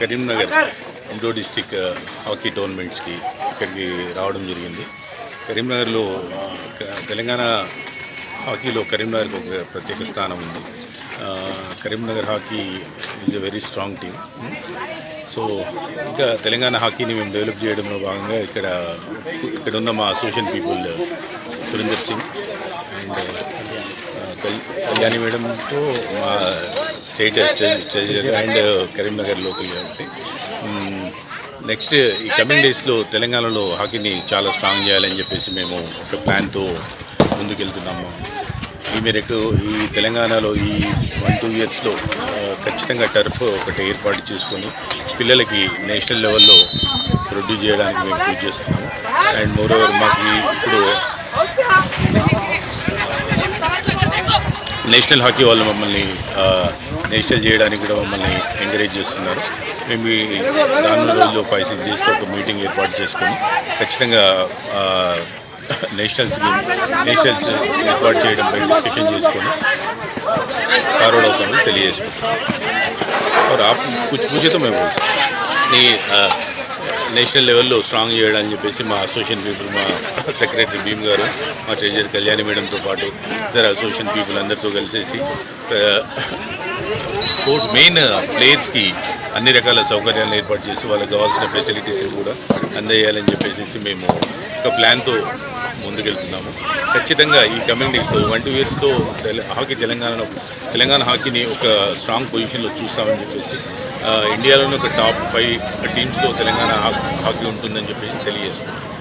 Karimnagar Indo district hockey టోర్నమెంట్స్కి ఇక్కడికి రావడం జరిగింది. కరీంనగర్లో క- తెలంగాణ హాకీలో కరీంనగర్కి ఒక ప్రత్యేక స్థానం ఉంది. Karimnagar hockey is a very strong team so ఇంకా తెలంగాణ హాకీని మేము డెవలప్ చేయడంలో భాగంగా ఇక్కడ ఇక్కడ ఉన్న మా association people Surender Singh and కల్- కళ్యాణి మేడంతో మా state treasurer and Karimnagar local కాబట్టి. నెక్స్ట్ ఈ కమింగ్ డేస్లో తెలంగాణలో హాకీని చాలా స్ట్రాంగ్ చేయాలని చెప్పేసి మేము ఒక ప్లాన్తో ముందుకెళ్తున్నాము. ఈ మేరకు ఈ తెలంగాణలో ఈ వన్ టూ ఇయర్స్లో ఖచ్చితంగా టర్ఫ్ ఒకటి ఏర్పాటు చేసుకొని పిల్లలకి నేషనల్ లెవెల్లో ప్రొడ్యూస్ చేయడానికి మేము కృషి చేస్తున్నాము. అండ్ మోరోవర్ మాకు ఈ- ఇప్పుడు నేషనల్ హాకీ వాళ్ళు మమ్మల్ని ఆ, నేషనల్ చేయడానికి కూడా మమ్మల్ని ఎంకరేజ్ చేస్తున్నారు మేము ఈ రానున్న రోజుల్లో ఫైవ్ సిక్స్ డేస్కి ఒక మీటింగ్ ఏర్పాటు చేసుకొని ఖచ్చితంగా ఆ, నేషనల్స్ నేషనల్స్ ఏర్పాటు చేయడంపై డిస్కషన్ చేసుకొని ఫార్వర్డ్ అవుతామని తెలియజేసుకుంటాం और आप कुछ पूछे तो मैं बोल सकता ఈ నేషనల్ లెవెల్లో స్ట్రాంగ్ చేయడానికి చెప్పేసి మా అసోసియేషన్ పీపుల్ మా సెక్రటరీ భీమ్ గారు మా ట్రెజర్ కళ్యాణి మేడంతో పాటు ఇతర అసోసియేషన్ పీపుల్ అందరితో కలిసేసి స్పోర్ట్స్ మెయిన్ ప్లేయర్స్కి అన్ని రకాల సౌకర్యాలను ఏర్పాటు చేసి వాళ్ళకి కావాల్సిన ఫెసిలిటీస్ కూడా అందజేయాలని చెప్పేసి మేము ఒక ప్లాన్తో ముందుకెళ్తున్నాము. ఖచ్చితంగా ఈ కమింగ్ డేస్తో వన్ టూ తెల హాకీ తెలంగాణలో తెలంగాణ హాకీని ఒక స్ట్రాంగ్ పొజిషన్లో చూస్తామని చెప్పేసి ఇండియాలోనే ఒక టాప్ ఫైవ్ టీమ్స్లో తెలంగాణ హా- హాకీ ఉంటుందని చెప్పేసి తెలియజేస్తున్నాం.